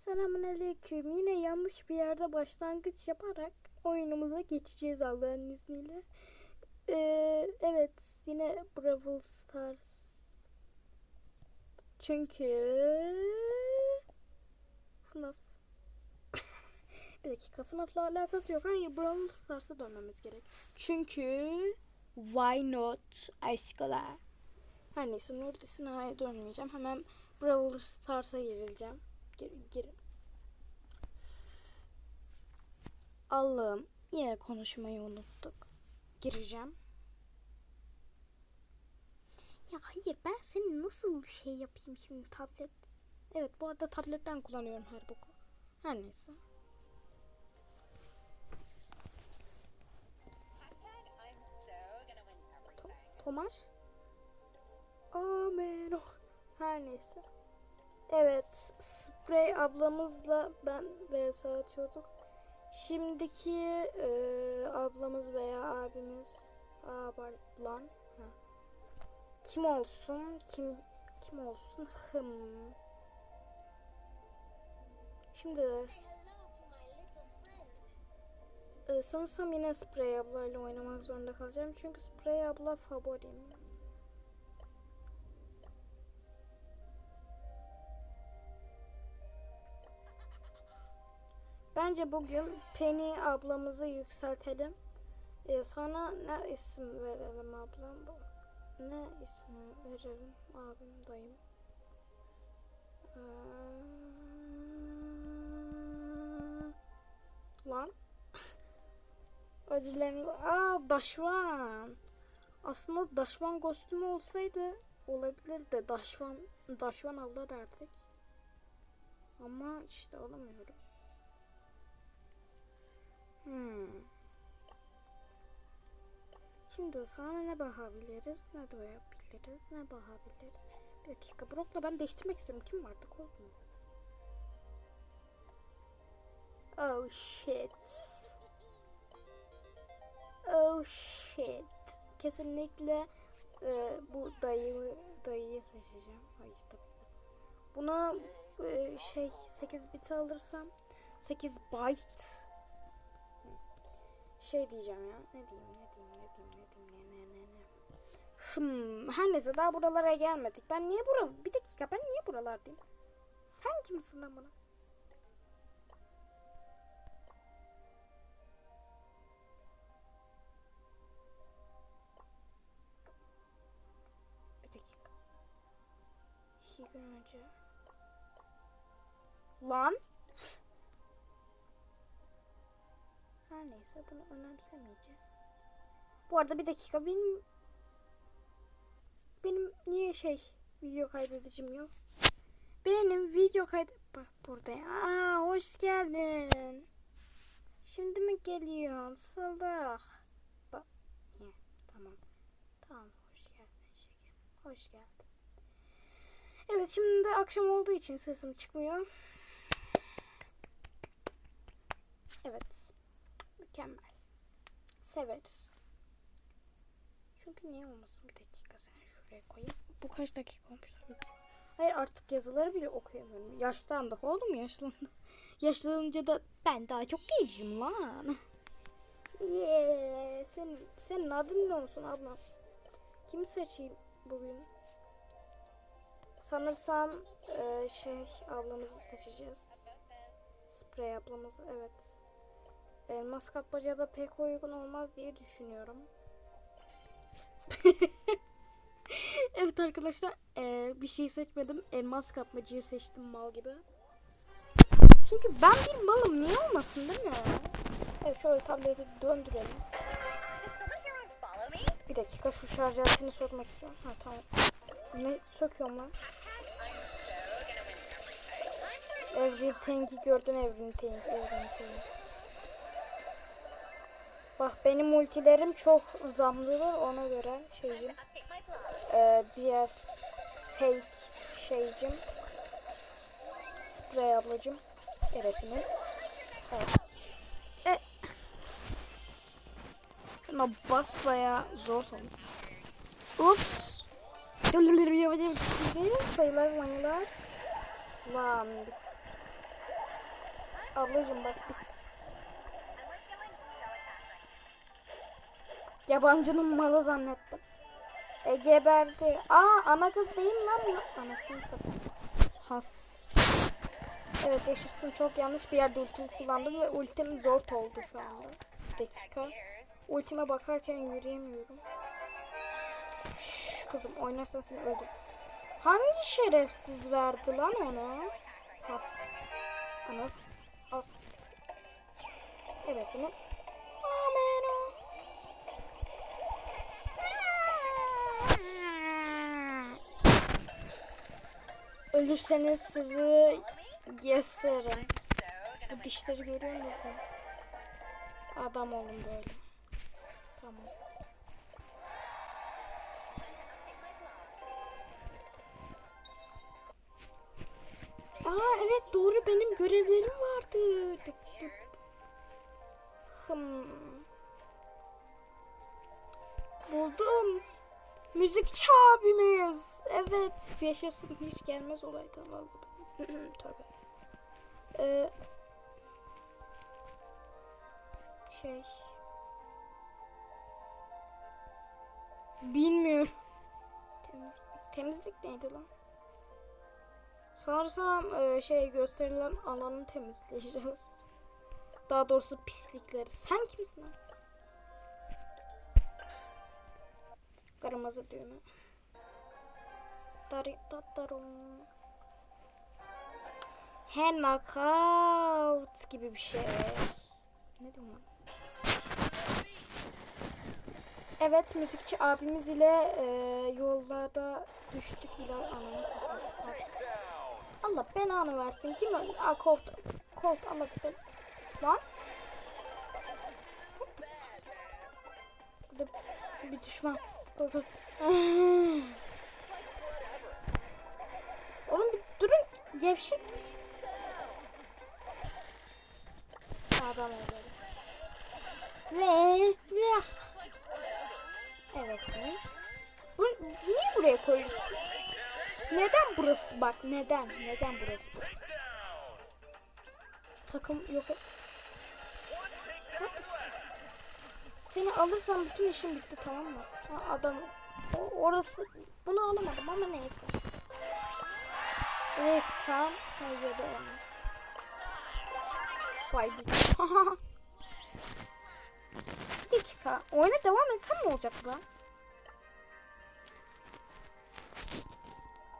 Selamünaleyküm. Yine yanlış bir yerde başlangıç yaparak oyunumuza geçeceğiz Allah'ın izniyle. Ee, evet, yine Brawl Stars. Çünkü FNAF. bir dakika, FNAF'la alakası yok. Hayır, Brawl Stars'a dönmemiz gerek. Çünkü why not aşkılar? Her neyse, Nurdi Sina'ya dönmeyeceğim. Hemen Brawl Stars'a girileceğim. Gir, girin. Allah'ım yine konuşmayı unuttuk. Gireceğim. Ya hayır ben senin nasıl şey yapayım şimdi tablet. Evet bu arada tabletten kullanıyorum her boku. Her neyse. To- Tomar. Amen. Oh. Her neyse. Evet, Sprey ablamızla ben vs atıyorduk. Şimdiki e, ablamız veya abimiz, ha. kim olsun, kim kim olsun, hım. Şimdi e, sanırsam yine Sprey ablayla oynamak zorunda kalacağım çünkü Sprey abla favorim. Bence bugün Penny ablamızı yükseltelim. Ee, sonra ne isim verelim ablam? Ne ismi verelim abim dayım? Ee, lan. Ödüllerini... Aa Daşvan. Aslında Daşvan kostümü olsaydı olabilirdi. Daşvan, Daşvan abla derdik. Ama işte alamıyoruz. Hmm. Şimdi sana ne bakabiliriz, ne doyabiliriz, ne bakabiliriz. Bir dakika, Brock'la ben değiştirmek istiyorum. Kim vardı? Colt mu? Oh shit. Oh shit. Kesinlikle e, bu dayı dayıyı seçeceğim. Hayır tabii ki. Buna e, şey 8 bit alırsam 8 byte şey diyeceğim ya. Ne diyeyim, ne diyeyim, ne diyeyim, ne diyeyim, ne ne ne ne. Hmm, her neyse daha buralara gelmedik. Ben niye bura... Bir dakika ben niye buralardayım? Sen kimsin lan bana? Bir dakika. İki gün önce. Lan. Her neyse bunu önemsemeyeceğim. Bu arada bir dakika benim benim niye şey video kaydedicim yok? Benim video kaydı burada. Aa hoş geldin. Şimdi mi geliyorsun? Salak. Bak. Ya, tamam. Tamam hoş geldin şekerim. Hoş geldin. Evet şimdi de akşam olduğu için sesim çıkmıyor. Evet. Mükemmel. Severiz. Çünkü niye olmasın bir dakika sen şuraya koyayım. Bu kaç dakika olmuş? Hayır artık yazıları bile okuyamıyorum. Yaşlandık oğlum yaşlandık. Yaşlanınca da ben daha çok gencim lan. Yeah. Senin, senin adın ne olsun ablam? Kimi seçeyim bugün? Sanırsam e, şey ablamızı seçeceğiz. Sprey ablamızı evet. Elmas kapmaca da pek uygun olmaz diye düşünüyorum. evet arkadaşlar eee, bir şey seçmedim. Elmas kapmacayı seçtim mal gibi. Çünkü ben bir malım niye olmasın değil mi? Evet şöyle tableti döndürelim. Bir dakika şu şarj aletini sormak istiyorum. Ha tamam. Ne söküyorum lan? Tank'i gördün Evrim Tank. Bak benim ultilerim çok zamlıdır ona göre şeycim. Ee, diğer fake şeycim. Sprey ablacım. Eresinin. Evet. E. Şuna bas baya zor oldu. Ups. Sayılar mayılar. Lan biz Ablacım bak biz. Yabancının malı zannettim. E geberdi. Aa ana kız değil mi lan bu? Anasını satayım. Has. Evet yaşasın çok yanlış bir yerde ultim kullandım ve ultim zor oldu şu anda. Dakika. Ultime bakarken yürüyemiyorum. Şşş kızım oynarsan seni öldür. Hangi şerefsiz verdi lan onu? Has. Anas. As. Evet seni. Amen o. Ölürseniz sizi yeserim. Bu dişleri görüyor musun? Adam olun böyle. Tamam. Aa evet doğru benim görevlerim vardı. Tıp tıp. Hmm. Buldum. Müzikçi abimiz. Evet yaşasın hiç gelmez olaydı vallahi. Tabii. Ee, şey. Bilmiyorum. Temizlik, temizlik neydi lan? Sanırsam e, şey gösterilen alanı temizleyeceğiz. Daha doğrusu pislikleri. Sen kimsin? Kırmızı düğme. Dari tatarum. He knockout gibi bir şey. Ne diyorum? Evet müzikçi abimiz ile e, yollarda düştük iler ananı satayım. Allah belanı versin. Kim öldü? Aa Colt. Colt Allah ben. Lan. Burada bir düşman. Colt. Colt. Oğlum bir durun. Gevşek. Adam öldü. Ve ve Evet. Bu, niye buraya koyuyorsun? Neden burası bak neden? Neden burası? Takım yok. What the fuck? Seni alırsam bütün işim bitti tamam mı? Ha, adam o, orası bunu alamadım ama neyse. Evet tamam. Hayır onu. Vay bir. Dakika. Oyuna devam etsem ne olacak lan?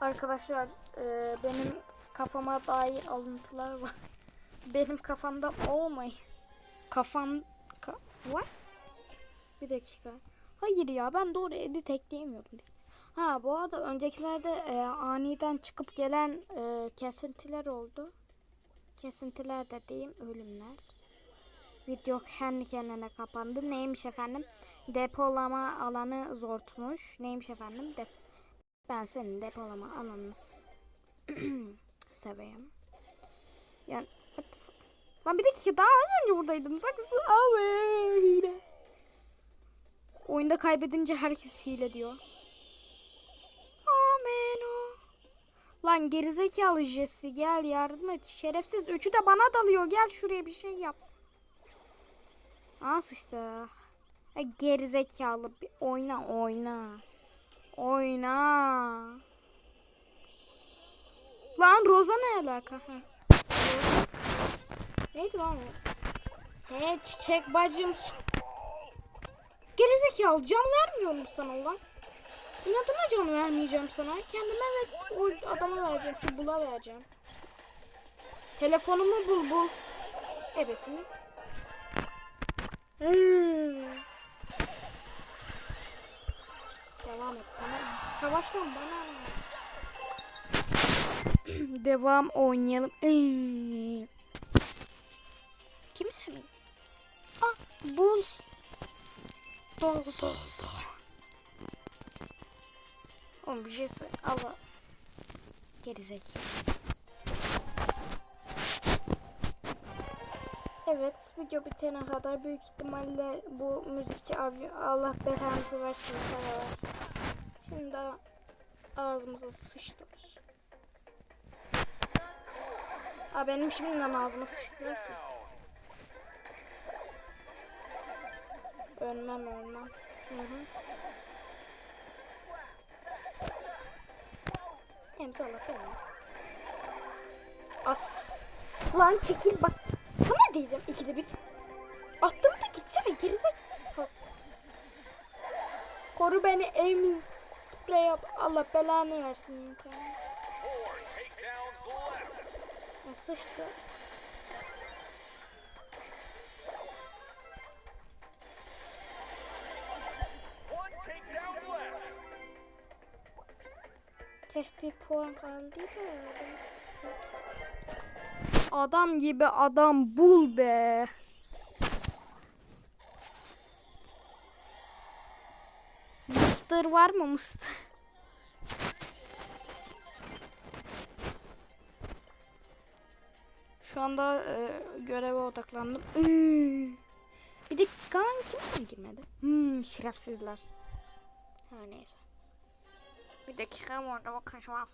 Arkadaşlar e, benim kafama dair alıntılar var. Benim kafamda olmay. Kafam ka What? Bir dakika. Hayır ya ben doğru edit ekleyemiyorum. Ha bu arada öncekilerde e, aniden çıkıp gelen e, kesintiler oldu. Kesintiler dediğim ölümler. Video kendi kendine kapandı. Neymiş efendim? Depolama alanı zortmuş. Neymiş efendim? Dep ben senin depolama alanını seveyim. Yani? Lan bir dakika daha az önce buradaydın. Saksı abi hile. Oyunda kaybedince herkes hile diyor. Lan gerizekalı Jesse gel yardım et. Şerefsiz üçü de bana dalıyor. Gel şuraya bir şey yap. Sıçtık. Ha, gerizekalı bir oyna oyna. Oyna. Lan Roza ne alaka? Ha. Neydi lan o? He çiçek bacım. Gerizekalı can vermiyorum sana lan. İnadına can vermeyeceğim sana. Kendime ve o adama vereceğim. Şu bula vereceğim. Telefonumu bul bul. Ebesini. Devam et bana. Savaştan bana. Devam oynayalım. Kim sen? Ah bul. Doldu doldu. Oğlum bir şey. Allah. Gerizekalı. Evet video bitene kadar büyük ihtimalle bu müzikçi abi Allah belanızı versin sana ver. Şimdi ağzımıza sıçtılar. Aa benim şimdiden ağzıma sıçtılar ki. Ölmem ölmem. Hı hı. Emzi Allah belanı. As. Lan çekil bak. Sana diyeceğim ikide bir. Attım da gitsene gerizek. Koru beni Amy sprey yap. Allah belanı versin internet. Four Tek bir puan kaldı da. Adam gibi adam bul be. Mıstır var mı mıstır? Şu anda e, göreve odaklandım. Iıı. Bir de kalan kimse mi girmedi? Hmm, şerefsizler. Her neyse. Bir dakika orada bakın şu an.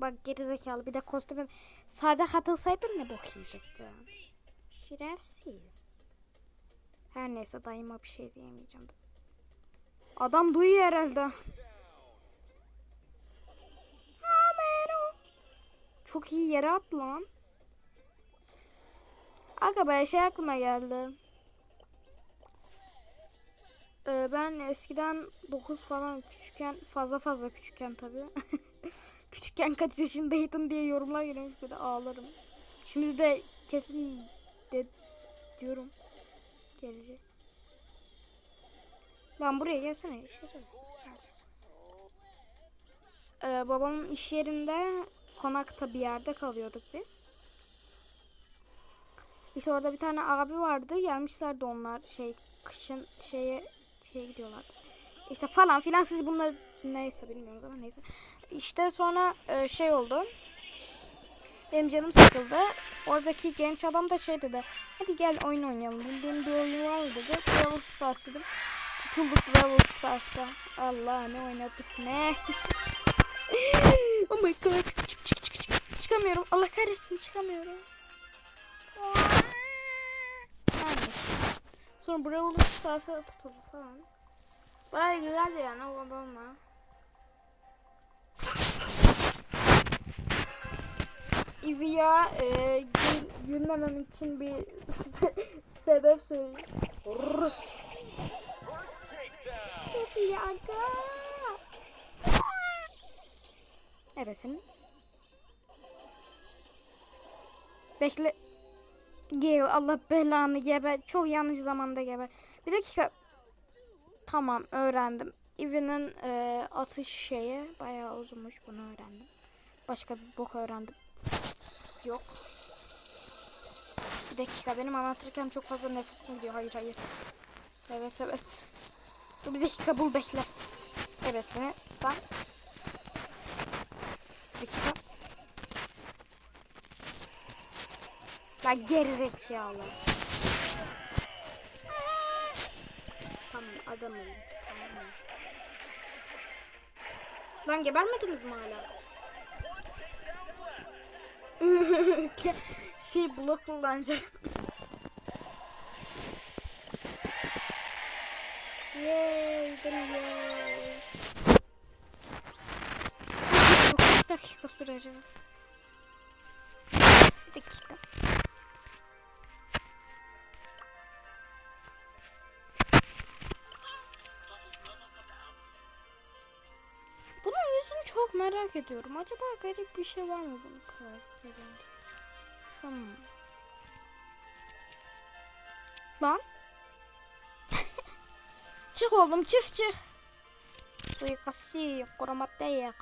Bak gerizekalı bir de kostüme sade katılsaydın ne bok yiyecektin. Şerefsiz. Her neyse dayıma bir şey diyemeyeceğim. Adam duyuyor herhalde. Çok iyi yere at lan. Aga be şey aklıma geldi. Ee, ben eskiden 9 falan küçükken fazla fazla küçükken tabii. küçükken kaç yaşındaydın diye yorumlar geliyormuş bir de ağlarım. Şimdi de kesin de diyorum. Gelecek. Lan buraya gelsene. yararız. Ee, babamın iş yerinde konakta bir yerde kalıyorduk biz. İşte orada bir tane abi vardı. Gelmişlerdi onlar şey kışın şeye şeye gidiyorlardı. İşte falan filan siz bunları neyse bilmiyoruz ama neyse. İşte sonra e, şey oldu. Benim canım sıkıldı. Oradaki genç adam da şey dedi. Hadi gel oyun oynayalım. Bildiğin bir oyun var mı dedi. Brawl Stars dedim. Tutulduk Brawl Stars'a. Allah ne oynadık ne. oh my god. Çık çık çık çık. Çıkamıyorum. Allah kahretsin çıkamıyorum. Yani. Sonra Brawl Stars'a tutulduk falan. Baya güzeldi yani o adamla. İviya e, gül, gülmemem için bir se- sebep söyleyeyim. Rus. Çok iyi aga. Neresin? Bekle. Gel Allah belanı gebe. Çok yanlış zamanda gebe. Bir dakika. Tamam öğrendim. Evi'nin e, atış şeyi bayağı uzunmuş bunu öğrendim. Başka bir bok öğrendim. Yok. Bir dakika benim anlatırken çok fazla nefesim gidiyor. Hayır hayır. Evet evet. Dur bir dakika bul bekle. Ebesini ben. Bir dakika. Lan gerizekalı. Tamam adamım. Lan gebermediniz mi hala? şey blok kullanacak. Yay, yay. Kaç dakika sürecek? Merak ediyorum. Acaba garip bir şey var mı bunun karakterinde? Hmm. Lan. çık oğlum çık çık. Suikasti korumak değil.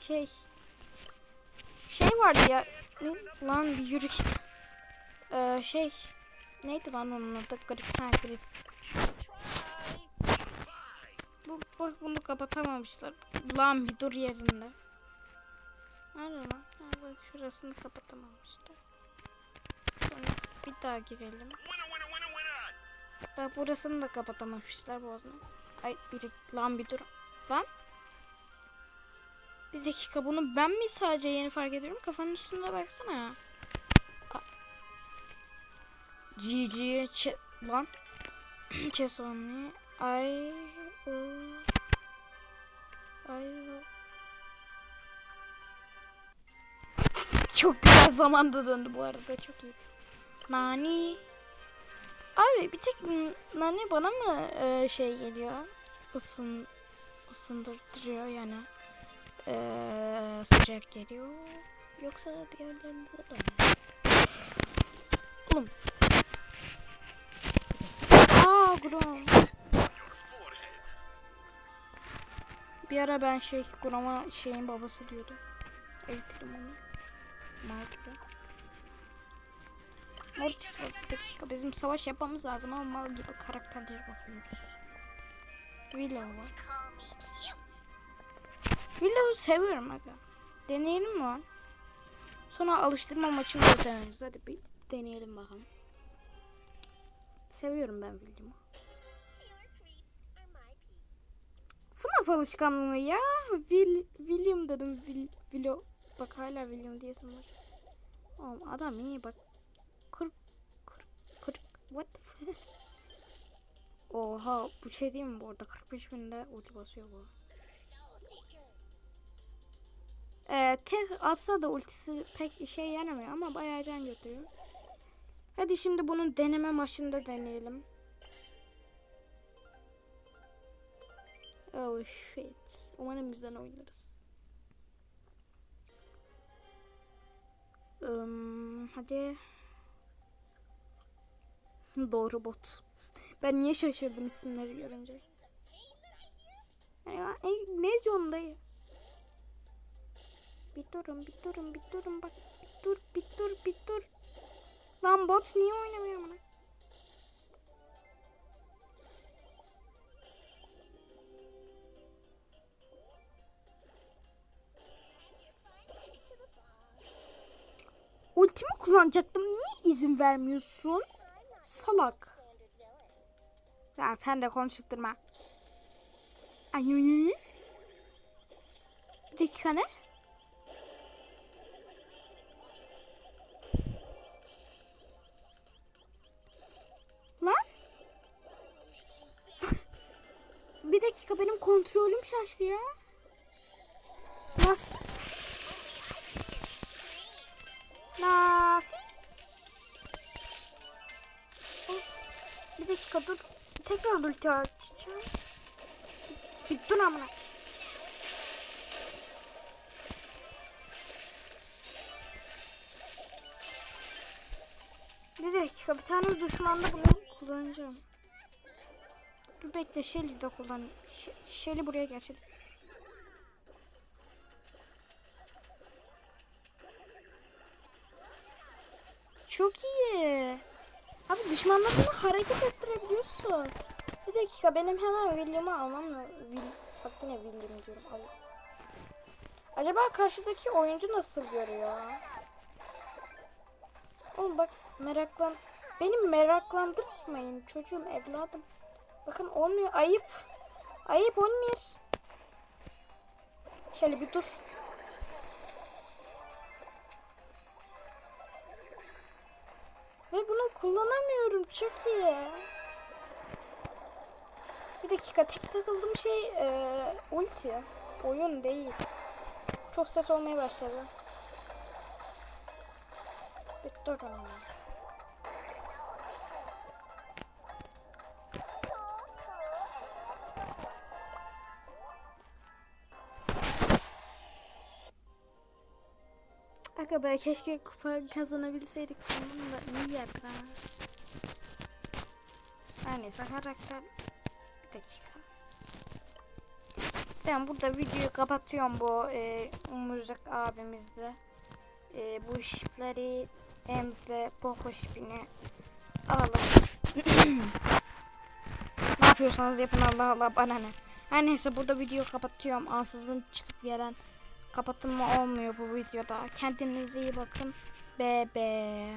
Şey. Şey vardı ya. Ne? Lan bir yürü git. Ee, şey. Neydi lan onun adı? Grip. Ha grip. Bak bunu kapatamamışlar. Lan bir dur yerinde. Nerede lan? Ha, bak şurasını kapatamamışlar. Sonra bir daha girelim. Bak burasını da kapatamamışlar boğazını. Ay biri lan bir dur. Lan. Bir dakika bunu ben mi sadece yeni fark ediyorum? Kafanın üstünde baksana. A- GG lan. Chess only. I o- Çok güzel zamanda döndü bu arada çok iyi. Nani. Abi bir tek Nani bana mı e, şey geliyor? Isın ısındırtıyor yani. E, sıcak geliyor. Yoksa diğerlerinde de mi? Oğlum. Aa Grom. Bir ara ben şey Grom'a şeyin babası diyordum. El Primo'nun. Mark'ta. Mortis var. Bir dakika bizim savaş yapmamız lazım ama mal gibi karakterlere bakıyoruz. Willow var. Willow'u seviyorum aga. Deneyelim mi lan? Sonra alıştırma maçını da deneriz. Hadi bir deneyelim bakalım. Seviyorum ben Willow'u. FNAF alışkanlığı ya. Will, William dedim. Will, Willow. Bak hala William diyesim var. Oğlum adam iyi bak. Kırk kırk kırk. What the fuck? Oha bu şey değil mi bu arada 45 binde ulti basıyor bu. Ee, tek atsa da ultisi pek işe yaramıyor ama bayağı can götürüyor. Hadi şimdi bunun deneme maçında deneyelim. Oh shit. Umarım bizden oynarız. Um, hadi. Doğru bot. Ben niye şaşırdım isimleri görünce. Ya, e, ne diyorsun dayı? Bir durun, bir durun, bir durun bak. Bir dur, bir dur, bir dur. Lan bot niye oynamıyor bunu? Ultimi kullanacaktım. Niye izin vermiyorsun? Salak. Ya sen de konuşup durma. Ay, ay, ay. Bir dakika ne? Lan? bir dakika benim kontrolüm şaştı ya. Nasıl? Nasıl? Oh, Bir dakika dur. Tekrar ulti açacağım. Bir dur amına. Bir dakika bir tane düşmanda bunu kullanacağım. Dur bekle Shelly de kullan. Shelly buraya gel Shelly. Düşmanlarını hareket ettirebiliyorsun. Bir dakika benim hemen William'ı almam lazım. Will, bak yine William diyorum. Al. Acaba karşıdaki oyuncu nasıl görüyor? Oğlum bak meraklan... Beni meraklandırtmayın çocuğum evladım. Bakın olmuyor ayıp. Ayıp olmuyor. Şöyle bir dur. Ve bunu kullanamıyorum çok iyi. Bir dakika tek takıldığım şey e, ulti. Oyun değil. Çok ses olmaya başladı. Bir dur ama. Aga be keşke kupa kazanabilseydik bunun da iyi yapar. Her neyse karakter bir dakika. Ben burada videoyu kapatıyorum bu e, Umurcak abimizle. E, bu şipleri Emz'le Poco şipini alalım. ne yapıyorsanız yapın Allah Allah bana ne. Her neyse burada videoyu kapatıyorum. Ansızın çıkıp gelen kapatılma olmuyor bu videoda. Kendinize iyi bakın. Bebe.